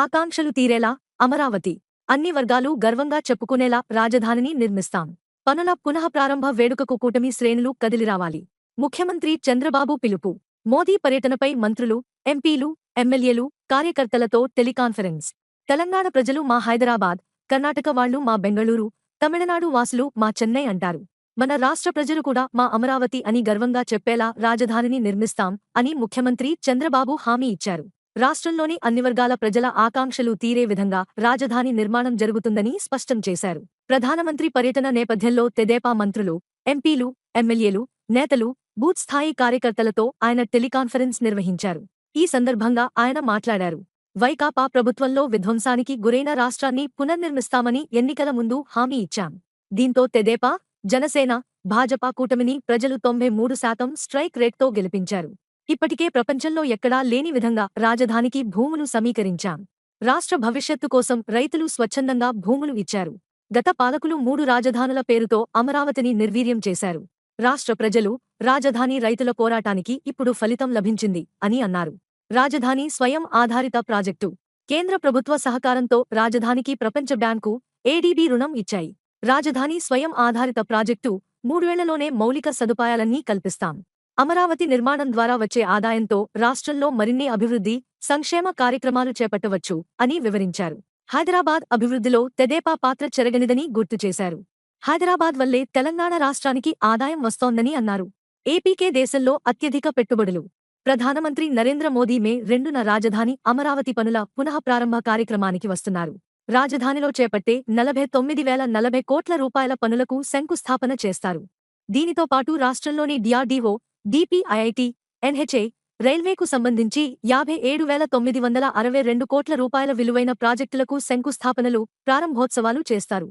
ఆకాంక్షలు తీరేలా అమరావతి. అన్ని వర్గాలు గర్వంగా చెప్పుకునేలా రాజధానిని నిర్మిస్తాం. పనుల పునః ప్రారంభ వేడుకకు కూటమి శ్రేణులు కదిలిరావాలి ముఖ్యమంత్రి చంద్రబాబు పిలుపు. మోదీ పర్యటనపై మంత్రులు ఎంపీలు ఎమ్మెల్యేలు కార్యకర్తలతో టెలికాన్ఫరెన్స్. తెలంగాణ ప్రజలు మా హైదరాబాద్ కర్ణాటక వాళ్ళు మా బెంగళూరు తమిళనాడు వాసులు మా చెన్నై అంటారు. మన రాష్ట్ర ప్రజలు కూడా మా అమరావతి అని గర్వంగా చెప్పేలా రాజధానిని నిర్మిస్తాం అని ముఖ్యమంత్రి చంద్రబాబు హామీ ఇచ్చారు. రాష్ట్రంలోని అన్ని వర్గాల ప్రజల ఆకాంక్షలు తీరే విధంగా రాజధాని నిర్మాణం జరుగుతుందని స్పష్టం చేశారు. ప్రధానమంత్రి పర్యటన నేపథ్యంలో తెదేపా మంత్రులు ఎంపీలు ఎమ్మెల్యేలు నేతలు బూత్ స్థాయి కార్యకర్తలతో ఆయన టెలికాన్ఫరెన్స్ నిర్వహించారు. ఈ సందర్భంగా ఆయన మాట్లాడారు. వైకాపా ప్రభుత్వంలో విధ్వంసానికి గురైన రాష్ట్రాన్ని పునర్నిర్మిస్తామని ఎన్నికల ముందు హామీ ఇచ్చాం. దీంతో తెదేపా జనసేన భాజపా కూటమిని ప్రజలు తొంభై మూడు శాతం స్ట్రైక్ రేట్తో గెలిపించారు. ఇప్పటికే ప్రపంచంలో ఎక్కడా లేని విధంగా రాజధానికి భూములు సమీకరించాం. రాష్ట్ర భవిష్యత్తు కోసం రైతులు స్వచ్ఛందంగా భూములు ఇచ్చారు. గత పాలకులు మూడు రాజధానుల పేరుతో అమరావతిని నిర్వీర్యం చేశారు. రాష్ట్ర ప్రజలు రాజధాని రైతుల పోరాటానికి ఇప్పుడు ఫలితం లభించింది అని అన్నారు. రాజధాని స్వయం ఆధారిత ప్రాజెక్టు. కేంద్ర ప్రభుత్వ సహకారంతో రాజధానికి ప్రపంచ బ్యాంకు ఏడీబీ రుణం ఇచ్చాయి. రాజధాని స్వయం ఆధారిత ప్రాజెక్టు మూడేళ్ళలోనే మౌలిక సదుపాయాలన్నీ కల్పిస్తాం. అమరావతి నిర్మాణం ద్వారా వచ్చే ఆదాయంతో రాష్ట్రంలో మరిన్ని అభివృద్ధి సంక్షేమ కార్యక్రమాలు చేపట్టవచ్చు అని వివరించారు. హైదరాబాద్ అభివృద్ధిలో తెదేపా పాత్ర చెరగనిదని గుర్తు చేశారు. హైదరాబాద్ వల్లే తెలంగాణ రాష్ట్రానికి ఆదాయం వస్తోందని అన్నారు. ఏపీకే దేశంలో అత్యధిక పెట్టుబడులు. ప్రధానమంత్రి నరేంద్ర మోదీ మే రెండున రాజధాని అమరావతి పనుల పునః ప్రారంభ కార్యక్రమానికి వస్తున్నారు. రాజధానిలో చేపట్టే నలభై తొమ్మిది వేల నలభై కోట్ల రూపాయల పనులకు శంకుస్థాపన చేస్తారు. దీనితో పాటు రాష్ట్రంలోని డిఆర్డీఓ డిపిఐఐటి ఎన్హెచ్ఏ రైల్వేకు సంబంధించి యాభై ఏడు వేల తొమ్మిది వందల అరవై రెండు కోట్ల రూపాయల విలువైన ప్రాజెక్టులకు శంకుస్థాపనలు ప్రారంభోత్సవాలు చేస్తారు.